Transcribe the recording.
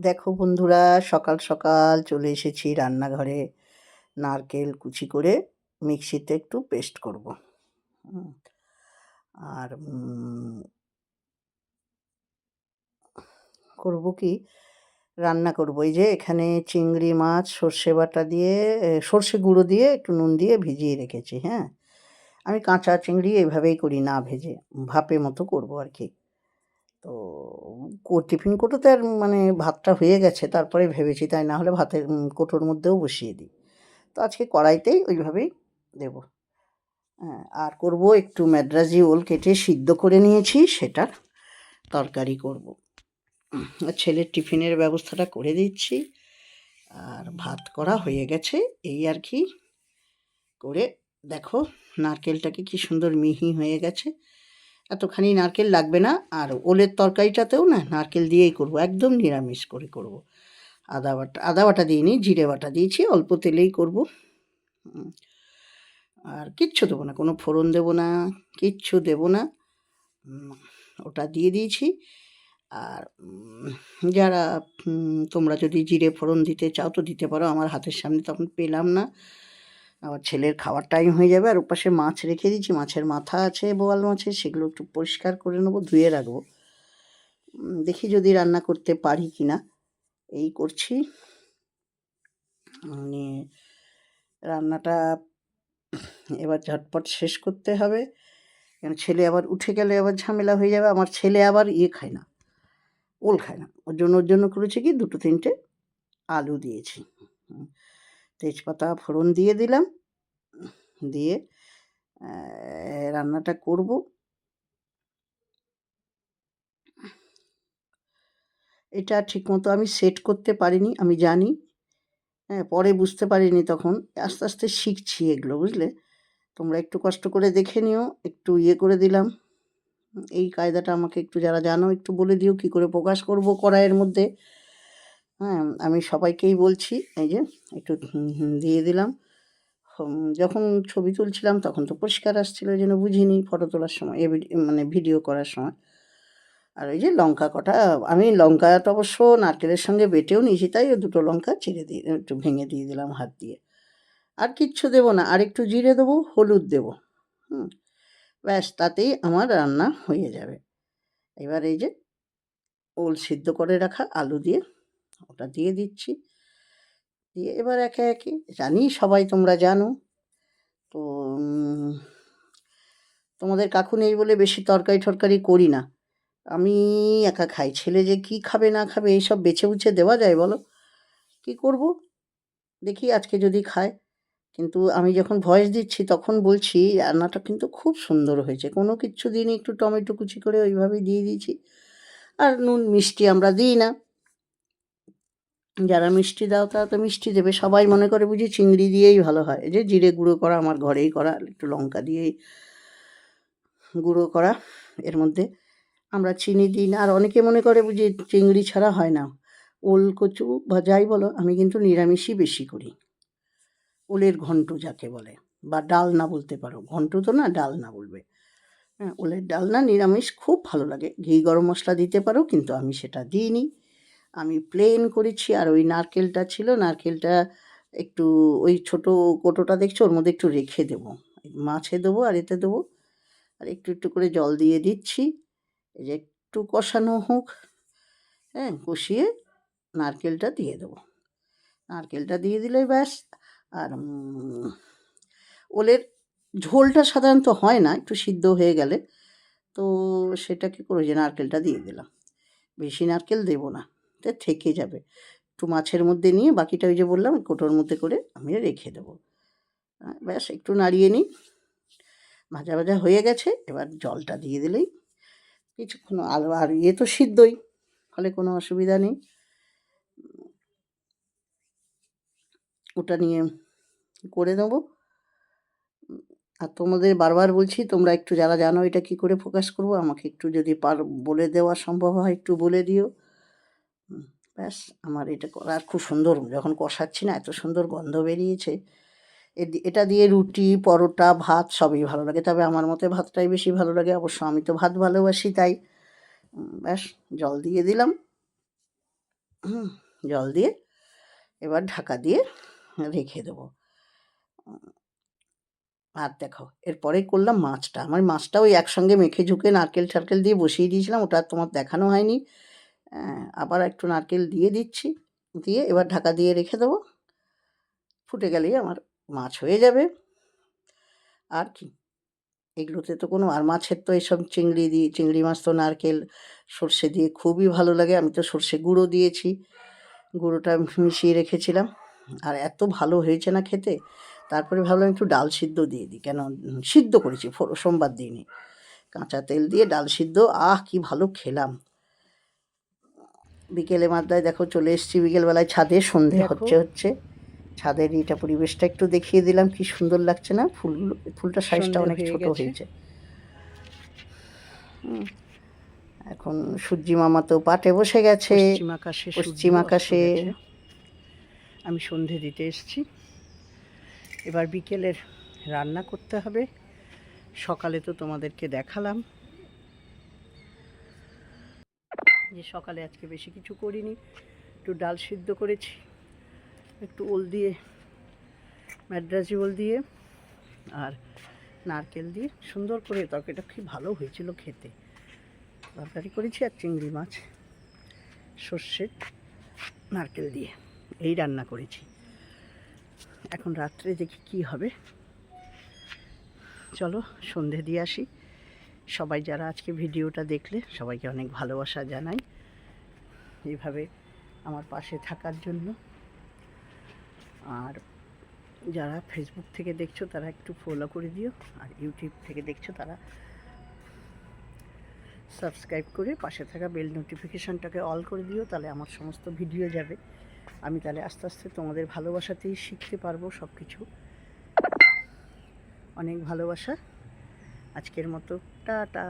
দেখো বন্ধুরা, সকাল সকাল চলে এসেছি রান্নাঘরে। নারকেল কুচি করে মিক্সিতে একটু পেস্ট করব। আর করব কি? রান্না করব। এই যে এখানে চিংড়ি মাছ, সর্ষে বাটা দিয়ে সর্ষে গুঁড়ো দিয়ে একটু নুন দিয়ে ভিজিয়ে রেখেছি হ্যাঁ। আমি কাঁচা চিংড়ি এইভাবেই করি না ভেজে, ভাপে মতো করব আর কি। তো টিফিন কোটোতে আর মানে ভাতটা হয়ে গেছে, তারপরে ভেবেছি তাই না হলে ভাতের কোটোর মধ্যেও বসিয়ে দিই। তো আজকে কড়াইতেই ওইভাবেই দেব। হ্যাঁ আর করব একটু ম্যাড্রাজি ওল কেটে সিদ্ধ করে নিয়েছি, সেটার তরকারি করব। ছেলের টিফিনের ব্যবস্থাটা করে দিচ্ছি। আর ভাত করা হয়ে গেছে, এই আর কি। করে দেখো, নারকেলটাকে কি সুন্দর মিহি হয়ে গেছে। এতখানি নারকেল লাগবে না, আর ওলের তরকারিটাতেও না নারকেল দিয়েই করব, একদম নিরামিষ করে করব। আদা বাটা আদা বাটা দিইনি, জিরে বাটা দিয়েছি, অল্প তেলেই করব। আর কিচ্ছু দেবো না, কোনো ফোড়ন দেবো না, কিচ্ছু দেবো না। ওটা দিয়ে দিয়েছি। আর যারা তোমরা যদি জিরে ফোড়ন দিতে চাও তো দিতে পারো, আমার হাতের সামনে তখন পেলাম না। আবার ছেলের খাওয়ার টাইম হয়ে যাবে, আর ওপাশে মাছ রেখে দিয়েছি, মাছের মাথা আছে, বোয়াল মাছের সেগুলো একটু পরিষ্কার করে নেব, ধুয়ে রাখব। দেখি যদি রান্না করতে পারি কি না এই করছি। মানে রান্নাটা এবার ঝটপট শেষ করতে হবে। কেন ছেলে আবার উঠে গেলে আবার ঝামেলা হয়ে যাবে, আমার ছেলে আবার ইয়ে খায় না, ওল খায় না। ওর জন্য ওর জন্য করেছি কি, দুটো, তিনটে আলু দিয়েছি। তেজপাতা ফোড়ন দিয়ে দিলাম। দিয়ে রান্নাটা করব। এটা ঠিকমতো আমি সেট করতে পারিনি, আমি জানি। হ্যাঁ পরে বুঝতে পারিনি তখন। আস্তে আস্তে শিখছি এগুলো, বুঝলে? তোমরা একটু কষ্ট করে দেখে নিও, একটু ইয়ে করে দিলাম। এই কায়দাটা আমাকে একটু যারা জানো, একটু বলে দিও কি করে প্রকাশ করব কড়াইয়ের মধ্যে। হ্যাঁ আমি সবাইকেই বলছি, এই যে একটু দিয়ে দিলাম। যখন ছবি তুলছিলাম তখন তো পরিষ্কার আসছিল জন্য বুঝিনি ফটো তোলার সময় মানে ভিডিও করার সময়। আর ওই যে লঙ্কা কটা, আমি লঙ্কাটা অবশ্য নারকেলের সঙ্গে বেটেও নিয়েছি, তাই দুটো লঙ্কা চিড়ে দিয়ে, একটু ভেঙে দিয়ে দিলাম হাত দিয়ে। আর কিচ্ছু দেবো না, আর একটু জিরে দেবো, হলুদ দেবো, হুম। ব্যাস, তাতেই আমার রান্না হয়ে যাবে। এবার এই যে ওল সিদ্ধ করে রাখা আলু দিয়ে ওটা দিয়ে দিচ্ছি। দিয়ে এবার একে একে, জানি সবাই তোমরা জানো, তো তোমাদের কাকু নেই বলে বেশি তরকারি টরকারি করি না। আমি একা খাই, ছেলে যে কি খাবে না খাবে এইসব বেছে বুছে দেওয়া যায় বলো? কি করব? দেখি আজকে যদি খায়। কিন্তু আমি যখন ভয়েস দিচ্ছি তখন বলছি, রান্নাটা কিন্তু খুব সুন্দর হয়েছে। কোনো কিছু দিনই একটু টমেটো কুচি করে ওইভাবেই দিয়ে দিয়েছি। আর নুন, মিষ্টি আমরা দিই না। যারা মিষ্টি দাও, তারা তো মিষ্টি দেবে। সবাই মনে করে বুঝি চিংড়ি দিয়েই ভালো হয়। যে জিরে গুঁড়ো করা, আমার ঘরেই করা, একটু লঙ্কা দিয়েই গুঁড়ো করা এর মধ্যে। আমরা চিনি দিই না। আর অনেকে মনে করে বুঝি চিংড়ি ছাড়া হয় না। ওল, কচু বা যাই বলো, আমি কিন্তু নিরামিষই বেশি করি। ওলের ঘন্ট যাকে বলে। বা ডালনা বলতে পারো। ঘন্ট তো না ডালনা বলবে। হ্যাঁ ওলের ডালনা নিরামিষ খুব ভালো লাগে। ঘি গরম মশলা দিতে পারো, কিন্তু আমি সেটা দিইনি। আমি প্লেন করেছি, আর ওই নারকেলটা ছিল, নারকেলটা একটু ওই ছোট কোটোটা দেখছ, ওর মধ্যে একটু রেখে দেবো। মাছে দেবো আর এতে দেবো। আর একটু একটু করে জল দিয়ে দিচ্ছি। এই যে একটু কষানো হোক হ্যাঁ কষিয়ে নারকেলটা দিয়ে দেবো। নারকেলটা দিয়ে দিলেই ব্যাস, আর ওলের ঝোলটা সাধারণত হয় না, একটু সিদ্ধ হয়ে গেলে। তো সেটা কী করে যে নারকেলটা দিয়ে দিলাম। বেশি নারকেল দেবো না। থেকে যাবে। একটু মাছের মধ্যে নিয়ে বাকিটা ওই যে বললাম, কোটোর মধ্যে করে আমি রেখে দেবো। ব্যাস একটু নাড়িয়ে নিই। ভাজা ভাজা হয়ে গেছে, এবার জলটা দিয়ে দিলেই। কিছুক্ষণ আর আর ইয়ে তো সিদ্ধই, ফলে কোনো অসুবিধা নেই। ওটা নিয়ে করে নেব। আর তোমাদের বারবার বলছি, তোমরা একটু যারা জানো এটা কি করে ফোকাস করব, আমাকে একটু যদি পার, বলে দেওয়া সম্ভব হয় একটু বলে দিও। ব্যাস, আমার এটা আর খুব সুন্দর, যখন কষাচ্ছি না, এত সুন্দর গন্ধ বেরিয়েছে। এটা দিয়ে রুটি, পরোটা, ভাত, সবই ভালো লাগে। তবে আমার মতে ভাতটাই বেশি ভালো লাগে। অবশ্য আমি তো ভাত ভালোবাসি, তাই ব্যাস, জল দিয়ে দিলাম। জল দিয়ে এবার ঢাকা দিয়ে রেখে দেবো। আর দেখো, এরপরে করলাম মাছটা। আমার মাছটা ওই একসঙ্গে মেখে ঝুঁকে নারকেল টারকেল দিয়ে বসিয়ে দিয়েছিলাম, ওটা তোমার দেখানো হয়নি। আবার একটু নারকেল দিয়ে দিচ্ছি। দিয়ে এবার ঢাকা দিয়ে রেখে দেবো। ফুটে গেলেই আমার মাছ হয়ে যাবে। আর কি? এগুলোতে তো কোনো, আর মাছের তো এইসব চিংড়ি দিয়ে, চিংড়ি মাছ তো নারকেল, সর্ষে দিয়ে খুবই ভালো লাগে। আমি তো সর্ষে গুঁড়ো দিয়েছি। গুঁড়োটা মিশিয়ে রেখেছিলাম। আর এত ভালো হয়েছে না খেতে। তারপরে ভাবলাম একটু ডাল সিদ্ধ দিয়ে দিই। কেন? সিদ্ধ করেছি সোমবার দিইনি কাঁচা তেল দিয়ে ডাল সিদ্ধ। আহ, কি ভালো খেলাম। বিকেলে মাদ্রায় দেখো চলে এসেছি বিকেলবেলায় ছাদে সন্ধে হচ্ছে হচ্ছে। ছাদের এটা পরিবেশটা একটু দেখিয়ে দিলাম কি সুন্দর লাগছে না? ফুলগুলো ফুলটা সাইজটা অনেক ছোট হয়েছে। এখন সূর্যি মামা তো পাটে বসে গেছে। পশ্চিম আকাশে। আমি সন্ধে দিতে এসেছি। এবার বিকেলের রান্না করতে হবে। সকালে তো তোমাদেরকে দেখালাম। যে সকালে আজকে বেশি কিছু করিনি, একটু ডাল সিদ্ধ করেছি, একটু ওল দিয়ে ম্যাড্রাসি ওল দিয়ে আর নারকেল দিয়ে সুন্দর করে তরকারিটা খুব ভালো হয়েছিল খেতে। তরকারি করেছি আর চিংড়ি মাছ, সর্ষে, নারকেল দিয়ে এই রান্না করেছি। এখন রাত্রে দেখি কি হবে। চলো সন্ধে দিয়ে আসি। সবাই যারা আজকে ভিডিওটা দেখলে সবাইকে অনেক ভালোবাসা জানাই। এইভাবে আমার পাশে থাকার জন্য। আর যারা ফেসবুক থেকে দেখছ, তারা একটু ফলো করে দিও। আর ইউটিউব থেকে দেখছ, তারা সাবস্ক্রাইব করে পাশে থাকা বেল নোটিফিকেশানটাকে অল করে দিও, তাহলে আমার সমস্ত ভিডিও যাবে। আমি তাহলে আস্তে আস্তে তোমাদের ভালোবাসাতেই শিখতে পারব সব কিছু অনেক ভালোবাসা। আজকের মতো টাটা।